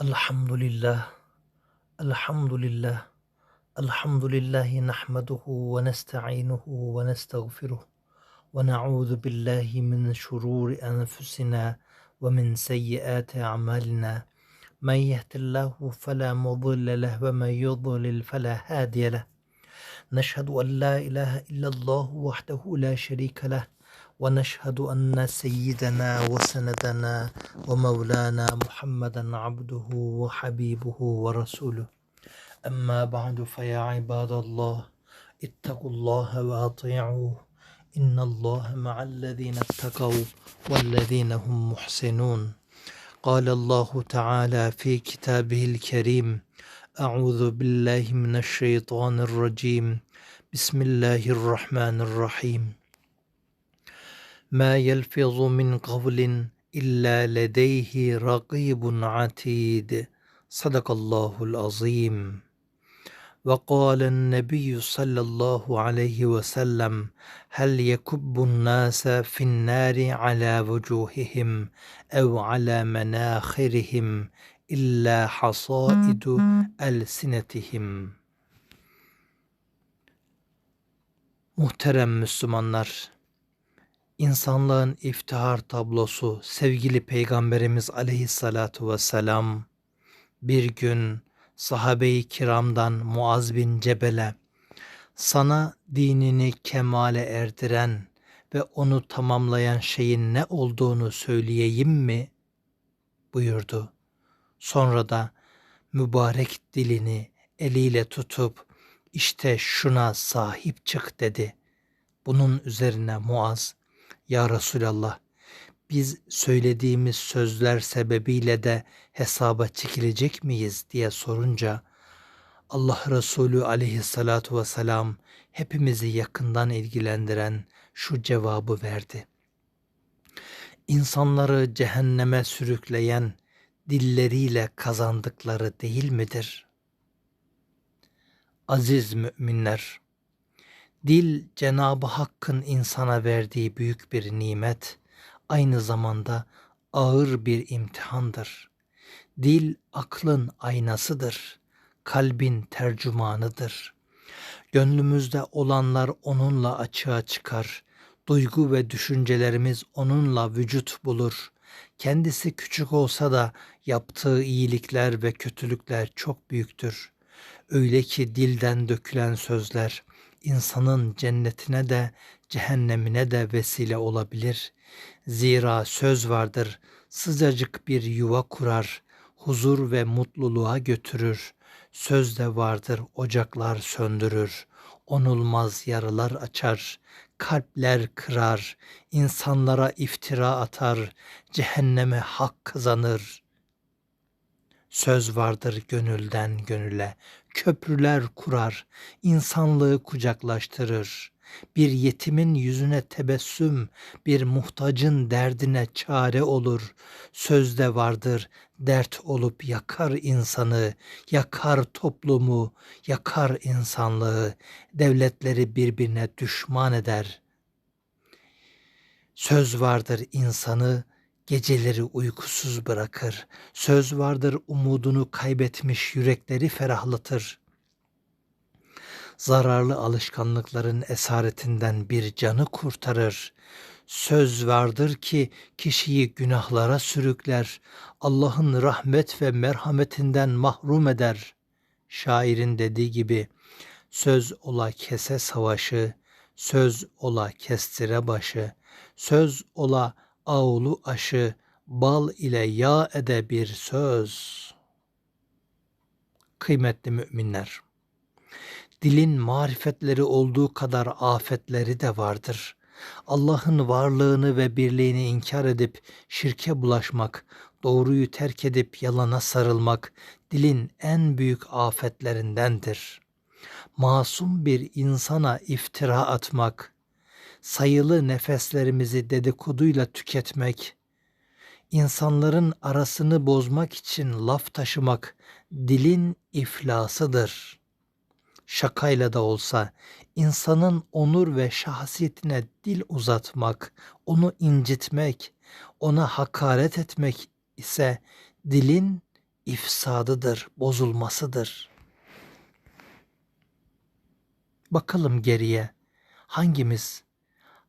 الحمد لله الحمد لله الحمد لله نحمده ونستعينه ونستغفره ونعوذ بالله من شرور أنفسنا ومن سيئات أعمالنا. من يهد الله فلا مضل له ومن يضلل فلا هادي له. نشهد أن لا إله إلا الله وحده لا شريك له ونشهد أن سيدنا وسندنا ومولانا محمدا عبده وحبيبه ورسوله. أما بعد فيا عباد الله اتقوا الله وأطيعوه. إن الله مع الذين اتقوا والذين هم محسنون. قال الله تعالى في كتابه الكريم أعوذ بالله من الشيطان الرجيم. بسم الله الرحمن الرحيم. ما يلفظ من قول إلا لديه رقيب عتيد صدق الله العظيم وقال النبي صلى الله عليه وسلم هل يكب الناس في النار على وجوههم أو على مناخرهم إلا حصائد ألسنتهم Muhterem Müslümanlar, İnsanlığın iftihar tablosu sevgili Peygamberimiz aleyhissalatu vesselam bir gün sahabe-i kiramdan Muaz bin Cebel'e sana dinini kemale erdiren ve onu tamamlayan şeyin ne olduğunu söyleyeyim mi? buyurdu. Sonra da mübarek dilini eliyle tutup işte şuna sahip çık dedi. Bunun üzerine Muaz ya Resulallah biz söylediğimiz sözler sebebiyle de hesaba çekilecek miyiz diye sorunca Allah Resulü aleyhissalatu vesselam hepimizi yakından ilgilendiren şu cevabı verdi. İnsanları cehenneme sürükleyen dilleriyle kazandıkları değil midir? Aziz müminler, Dil Cenabı Hakk'ın insana verdiği büyük bir nimet, aynı zamanda ağır bir imtihandır. Dil aklın aynasıdır, kalbin tercümanıdır. Gönlümüzde olanlar onunla açığa çıkar. Duygu ve düşüncelerimiz onunla vücut bulur. Kendisi küçük olsa da yaptığı iyilikler ve kötülükler çok büyüktür. Öyle ki dilden dökülen sözler insanın cennetine de cehennemine de vesile olabilir. Zira söz vardır, sıcacık bir yuva kurar, huzur ve mutluluğa götürür. Söz de vardır, ocaklar söndürür, onulmaz yaralar açar, kalpler kırar, insanlara iftira atar, cehenneme hak kazanır.'' Söz vardır gönülden gönüle, köprüler kurar, insanlığı kucaklaştırır. Bir yetimin yüzüne tebessüm, bir muhtacın derdine çare olur. Sözde vardır, dert olup yakar insanı, yakar toplumu, yakar insanlığı, devletleri birbirine düşman eder. Söz vardır insanı, Geceleri uykusuz bırakır. Söz vardır umudunu kaybetmiş yürekleri ferahlatır. Zararlı alışkanlıkların esaretinden bir canı kurtarır. Söz vardır ki kişiyi günahlara sürükler. Allah'ın rahmet ve merhametinden mahrum eder. Şairin dediği gibi söz ola kese savaşı, söz ola kestire başı, söz ola Ağulu aşı bal ile yağ ede bir söz. Kıymetli müminler, dilin marifetleri olduğu kadar afetleri de vardır. Allah'ın varlığını ve birliğini inkar edip şirke bulaşmak, doğruyu terk edip yalana sarılmak dilin en büyük afetlerindendir. Masum bir insana iftira atmak, sayılı nefeslerimizi dedikoduyla tüketmek, insanların arasını bozmak için laf taşımak dilin iflasıdır. Şakayla da olsa insanın onur ve şahsiyetine dil uzatmak, onu incitmek, ona hakaret etmek ise dilin ifsadıdır, bozulmasıdır. Bakalım geriye hangimiz,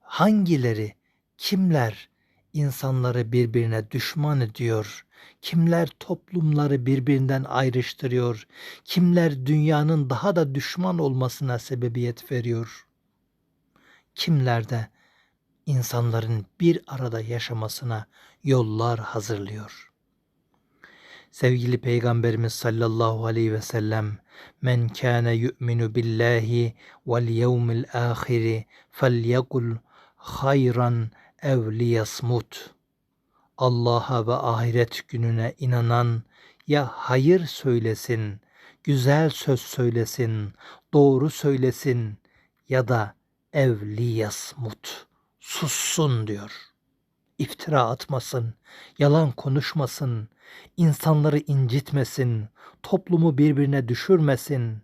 hangileri, kimler insanları birbirine düşman ediyor, kimler toplumları birbirinden ayrıştırıyor, kimler dünyanın daha da düşman olmasına sebebiyet veriyor, kimler de insanların bir arada yaşamasına yollar hazırlıyor. Sevgili Peygamberimiz sallallahu aleyhi ve sellem Men kâne yu'minu billahi vel yevmil âhiri felyekul hayran ev liyasmut. Allah'a ve ahiret gününe inanan ya hayır söylesin, güzel söz söylesin, doğru söylesin ya da evliyasmut, sussun diyor. İftira atmasın, yalan konuşmasın, insanları incitmesin, toplumu birbirine düşürmesin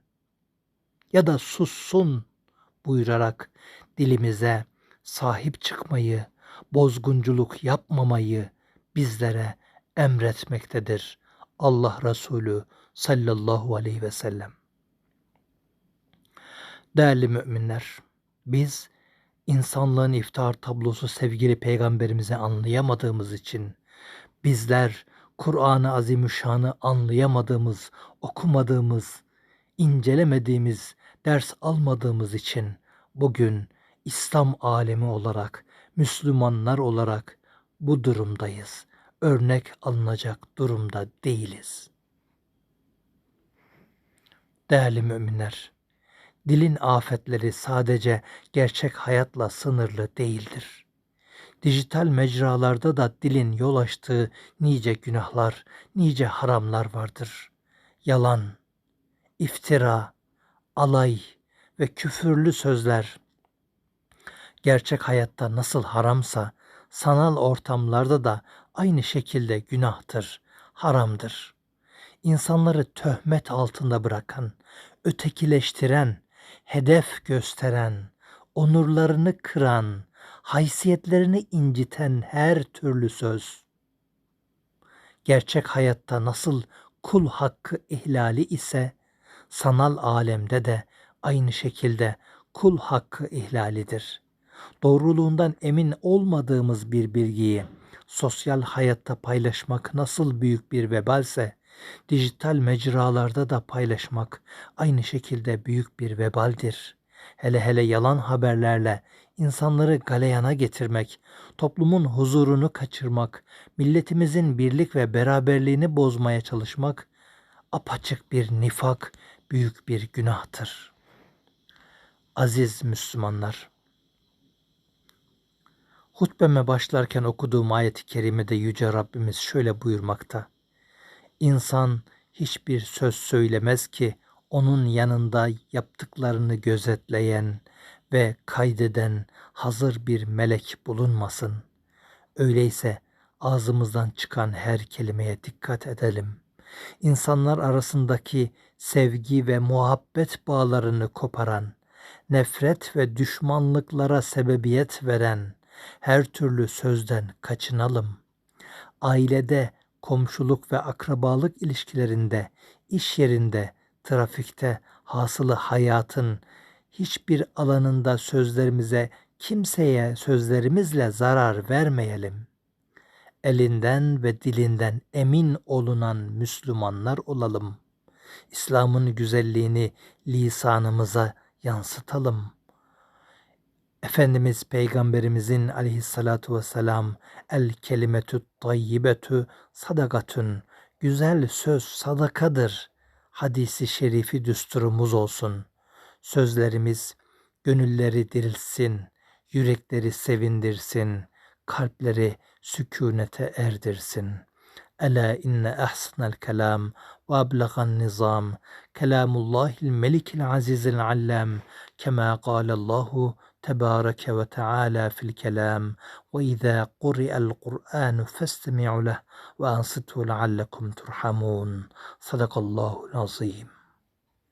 ya da sussun buyurarak dilimize sahip çıkmayı, bozgunculuk yapmamayı bizlere emretmektedir. Allah Resulü sallallahu aleyhi ve sellem. Değerli müminler, biz insanlığın iftar tablosu sevgili peygamberimizi anlayamadığımız için bizler Kur'an-ı Azimüşşan'ı anlayamadığımız, okumadığımız, incelemediğimiz, ders almadığımız için bugün İslam alemi olarak, Müslümanlar olarak bu durumdayız. Örnek alınacak durumda değiliz. Değerli müminler, dilin afetleri sadece gerçek hayatla sınırlı değildir. Dijital mecralarda da dilin yol açtığı nice günahlar, nice haramlar vardır. Yalan, iftira, alay ve küfürlü sözler gerçek hayatta nasıl haramsa sanal ortamlarda da aynı şekilde günahtır, haramdır. İnsanları töhmet altında bırakan, ötekileştiren, hedef gösteren, onurlarını kıran, haysiyetlerini inciten her türlü söz, gerçek hayatta nasıl kul hakkı ihlali ise, sanal alemde de aynı şekilde kul hakkı ihlalidir. Doğruluğundan emin olmadığımız bir bilgiyi sosyal hayatta paylaşmak nasıl büyük bir vebalse, dijital mecralarda da paylaşmak aynı şekilde büyük bir vebaldir. Hele hele yalan haberlerle insanları galeyana getirmek, toplumun huzurunu kaçırmak, milletimizin birlik ve beraberliğini bozmaya çalışmak apaçık bir nifak, büyük bir günahtır. Aziz Müslümanlar, hutbeme başlarken okuduğum ayet-i kerimede Yüce Rabbimiz şöyle buyurmakta. İnsan hiçbir söz söylemez ki onun yanında yaptıklarını gözetleyen ve kaydeden hazır bir melek bulunmasın. Öyleyse ağzımızdan çıkan her kelimeye dikkat edelim. İnsanlar arasındaki sevgi ve muhabbet bağlarını koparan, nefret ve düşmanlıklara sebebiyet veren her türlü sözden kaçınalım. Ailede, komşuluk ve akrabalık ilişkilerinde, iş yerinde, trafikte, hasılı hayatın hiçbir alanında sözlerimize, kimseye sözlerimizle zarar vermeyelim. Elinden ve dilinden emin olunan Müslümanlar olalım. İslam'ın güzelliğini lisanımıza yansıtalım. Efendimiz Peygamberimizin aleyhissalatu vesselam el kelimetü tayyibetu sadakatun güzel söz sadakadır hadisi şerifi düsturumuz olsun. Sözlerimiz gönülleri dirilsin, yürekleri sevindirsin, kalpleri sükunete erdirsin. Ela inne ahsanel kelam ve ablagan nizam kelamullahil melikil azizil allam kema Allahu تبارك وتعالى في الكلام وإذا قرئ القرآن فاستمعوا له وأنصتوا لعلكم ترحمون. صدق الله العظيم.